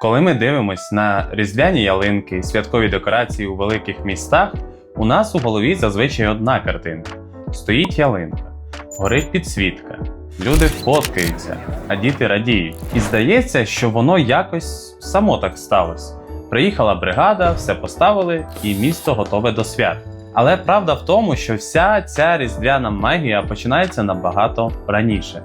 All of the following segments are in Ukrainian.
Коли ми дивимось на різдвяні ялинки, святкові декорації у великих містах, у нас у голові зазвичай одна картинка: стоїть ялинка, горить підсвітка, люди фоткаються, а діти радіють. І здається, що воно якось само так сталося. Приїхала бригада, все поставили, і місто готове до свят. Але правда в тому, що вся ця різдвяна магія починається набагато раніше.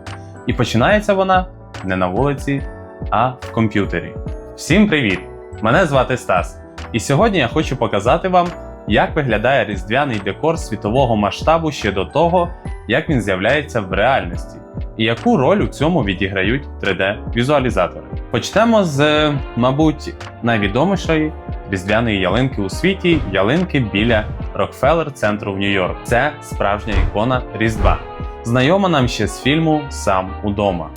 І починається вона не на вулиці, а в комп'ютері. Всім привіт! Мене звати Стас, і сьогодні я хочу показати вам, як виглядає різдвяний декор світового масштабу ще до того, як він з'являється в реальності, і яку роль у цьому відіграють 3D-візуалізатори. Почнемо з, мабуть, найвідомішої різдвяної ялинки у світі ялинки біля Рокфеллер центру в Нью-Йорк. Це справжня ікона Різдва. Знайома нам ще з фільму Сам удома.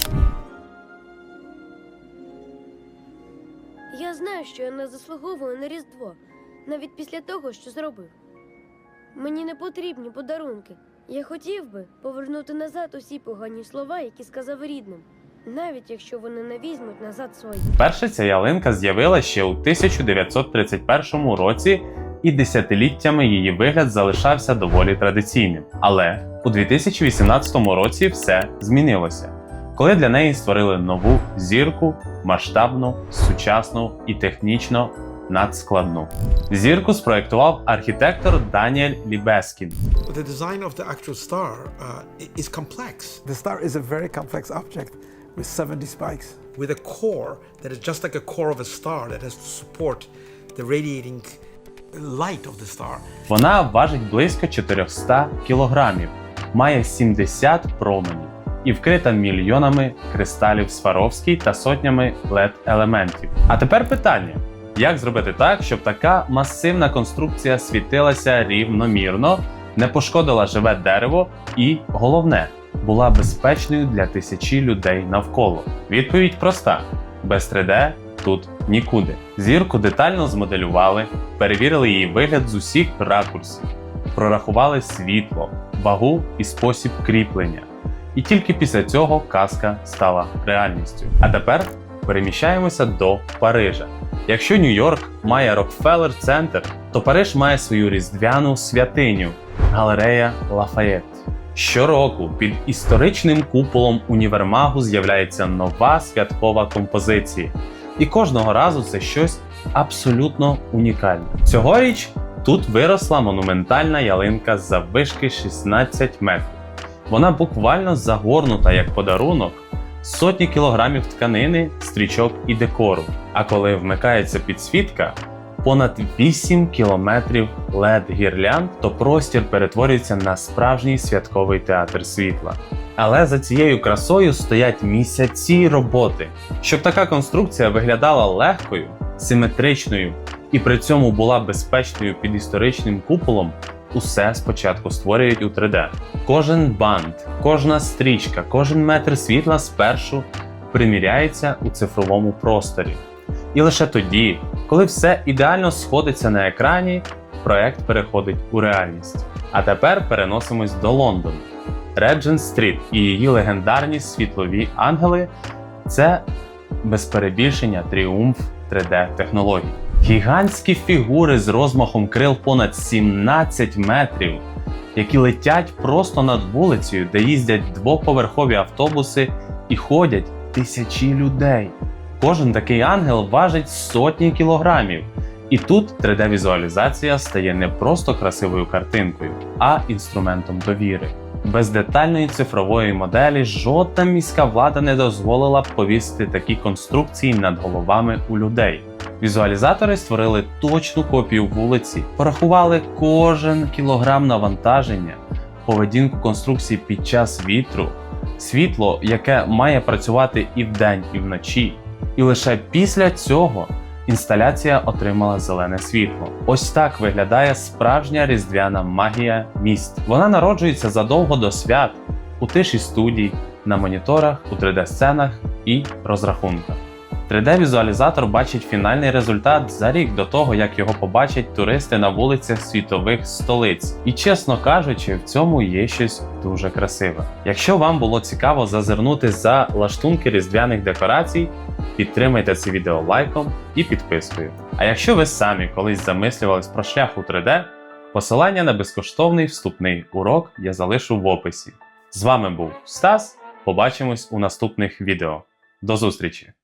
Я знаю, що я не заслуговую на Різдво, навіть після того, що зробив. Мені не потрібні подарунки. Я хотів би повернути назад усі погані слова, які сказав рідним, навіть якщо вони не візьмуть назад свої. Перша ця ялинка з'явилася ще у 1931 році, і десятиліттями її вигляд залишався доволі традиційним. Але у 2018 році все змінилося, коли для неї створили нову зірку, масштабну, сучасну і технічно надскладну. Зірку спроектував архітектор Даніель Лібескін. The design of the actual star uh, is complex, The star is a very complex object with 70 spikes. with a core that is just like a core of a star that has to support the radiating light of the star. Вона важить близько 400 кілограмів, має 70 променів і вкрита мільйонами кристалів Сваровський та сотнями led елементів. А тепер питання: як зробити так, щоб така масивна конструкція світилася рівномірно, не пошкодила живе дерево і головне була безпечною для тисячі людей навколо? Відповідь проста: без 3D тут нікуди. Зірку детально змоделювали, перевірили її вигляд з усіх ракурсів, прорахували світло, вагу і спосіб кріплення. І тільки після цього казка стала реальністю. А тепер переміщаємося до Парижа. Якщо Нью-Йорк має Рокфеллер Центр, то Париж має свою різдвяну святиню галерея Лафаєт. Щороку під історичним куполом універмагу з'являється нова святкова композиція. І кожного разу це щось абсолютно унікальне. Цьогоріч тут виросла монументальна ялинка заввишки 16 метрів. Вона буквально загорнута як подарунок, сотні кілограмів тканини, стрічок і декору. А коли вмикається підсвітка, понад 8 кілометрів led гірлянд, то простір перетворюється на справжній святковий театр світла. Але за цією красою стоять місяці роботи. Щоб така конструкція виглядала легкою, симетричною і при цьому була безпечною під історичним куполом, усе спочатку створюють у 3D. Кожен бант, кожна стрічка, кожен метр світла спершу приміряється у цифровому просторі. І лише тоді, коли все ідеально сходиться на екрані, проект переходить у реальність. А тепер переносимось до Лондону. Реджент Стріт і її легендарні світлові ангели це без перебільшення тріумф 3D-технологій. Гігантські фігури з розмахом крил понад 17 метрів, які летять просто над вулицею, де їздять двоповерхові автобуси і ходять тисячі людей. Кожен такий ангел важить сотні кілограмів. І тут 3D-візуалізація стає не просто красивою картинкою, а інструментом довіри. Без детальної цифрової моделі жодна міська влада не дозволила б повісити такі конструкції над головами у людей. Візуалізатори створили точну копію вулиці, порахували кожен кілограм навантаження, поведінку конструкції під час вітру, світло, яке має працювати і вдень, і вночі. І лише після цього інсталяція отримала зелене світло. Ось так виглядає справжня різдвяна магія міст. Вона народжується задовго до свят у тиші студій, на моніторах, у 3D-сценах і розрахунках. 3D-візуалізатор бачить фінальний результат за рік до того, як його побачать туристи на вулицях світових столиць. І чесно кажучи, в цьому є щось дуже красиве. Якщо вам було цікаво зазирнути за лаштунки різдвяних декорацій, підтримайте це відео лайком і підпискою. А якщо ви самі колись замислювались про шлях у 3D, посилання на безкоштовний вступний урок я залишу в описі. З вами був Стас. Побачимось у наступних відео. До зустрічі!